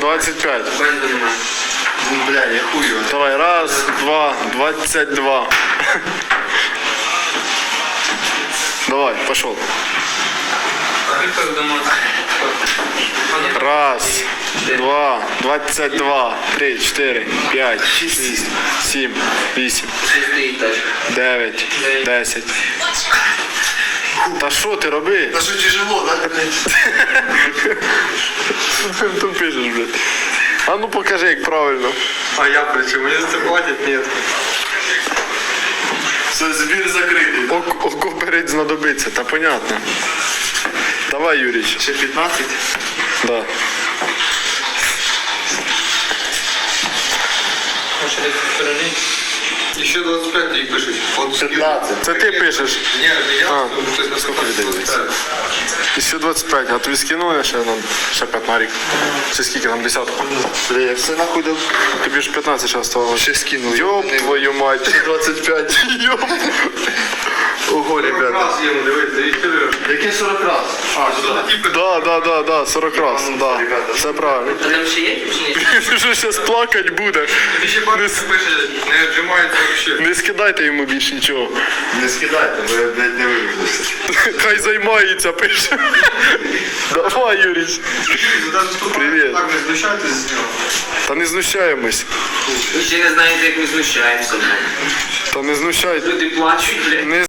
25. Бензу немає. Ну, бля, я хую. Давай, раз, два, 22. Давай, пошел. А ти хто вдома? Раз, два, 22, три, чотири, п'ять, шість, сім, вісім, Ще стоїть тачка. дев'ять, десять. Та що ти роби? Та що тяжело, да? Ти блядь? А ну покажи, як правильно. А я при чому? Мені за це платять? Ні. Все, збір закритий. Ок- Око перед знадобиться, та понятно. Давай, Юрій. Ще 15? Да. Може десь ще 25 їй пишуть. От 15. Це ти пишеш. Ні, не я, А, хтось на скільки людей дивиться? це. І ще 25, а тобі скинули ще ну, ще 5 на рік. Чи скільки нам десятку? Бля, я все нахуй дав. Тобі ж 15 ще осталось. Ще скинули. Йоп твою мать. 25. Йоп. Ого, ребята. Раз йому дивись, дивіться. Яке 40 раз? А. Да, да, да, да, 40 раз. Да. ребята. Все правильно. А там ще є чи ні? Він вже зараз плакать буде. Ти ще бачиш, пише, не віджимається взагалі. Не скидайте йому більше нічого. Не скидайте, бо я, блядь, не вивезу. Хай займається, пише. Давай, Юрій. Привіт. Так не знущайтесь з нього. Та не знущаємось. Ви ще не знаєте, як ми знущаємося. Та не знущайте. Люди плачуть, блядь. Не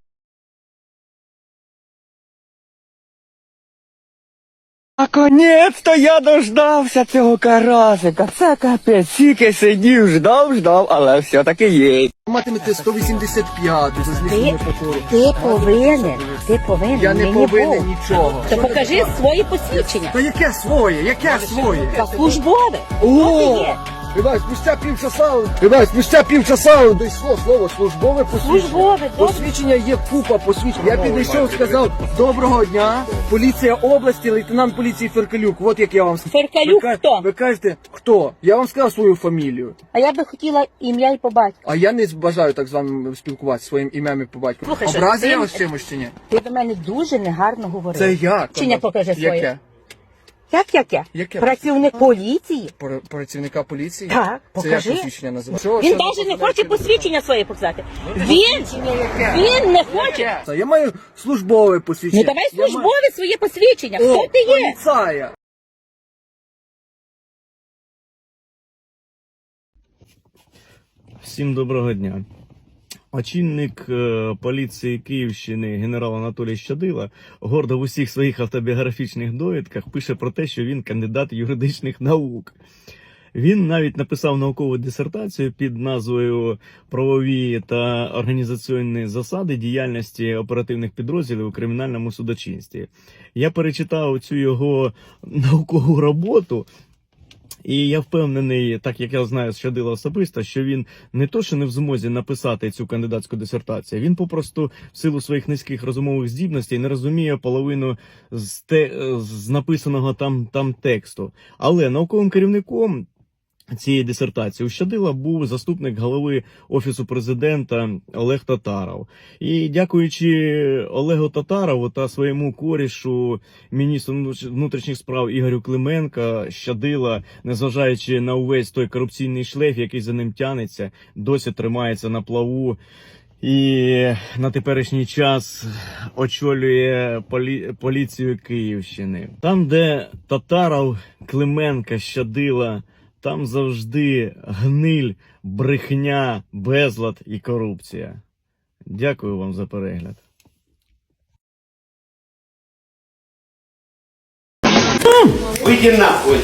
Наконець-то я дождався цього карасика. Це капець, тільки сидів, ждав, ждав, але все-таки є. Матимете 185 за знищення покору. Ти повинен, ти повинен. Я не мені повинен був. нічого. То покажи свої посвідчення. Та яке своє? Яке своє? Та службове. О! Ребят, спустя півчаса, ребят, спустя півчаса дійшло слово службове посвідчення. Службове, добре. Посвідчення є купа посвідчень. Я підійшов, сказав, доброго дня, поліція області, лейтенант поліції Феркалюк. От як я вам сказав. Феркалюк ви, хто? Ви кажете, хто? Я вам сказав свою фамілію. А я би хотіла ім'я і по батьку. А я не бажаю так з вами спілкуватися своїм ім'ям і по батьку. Слухай, Образив я вас чимось чи ні? Ти до мене дуже негарно говорив. Це як? Чиня покажи своє. Яке? Як, як, як? Яке? Працівник поліції? Пр- Працівника поліції? Так, Це покажи. як посвідчення називається? Що- Він що навіть не ви хоче посвідчення своє показати. Він, він не хоче. Я маю службове посвідчення. Ну давай Я маю- службове своє посвідчення. О, Хто ти є? поліцая. Всім доброго дня. Очільник е, поліції Київщини генерал Анатолій Щадила гордо в усіх своїх автобіографічних довідках пише про те, що він кандидат юридичних наук. Він навіть написав наукову дисертацію під назвою Правові та організаційні засади діяльності оперативних підрозділів у кримінальному судочинстві. Я перечитав цю його наукову роботу. І я впевнений, так як я знаю Щадила особисто, що він не то, що не в змозі написати цю кандидатську дисертацію, він попросту в силу своїх низьких розумових здібностей не розуміє половину з, те, з написаного там, там тексту. Але науковим керівником цієї дисертації Щадила був заступник голови офісу президента Олег Татаров. І дякуючи Олегу Татарову та своєму корішу міністру внутрішніх справ Ігорю Клименка Щадила, незважаючи на увесь той корупційний шлейф, який за ним тянеться, досі тримається на плаву. І на теперішній час очолює полі... поліцію Київщини. Там, де Татаров, Клименка, Щадила, там завжди гниль, брехня, безлад і корупція. Дякую вам за перегляд. Выйди нахуй.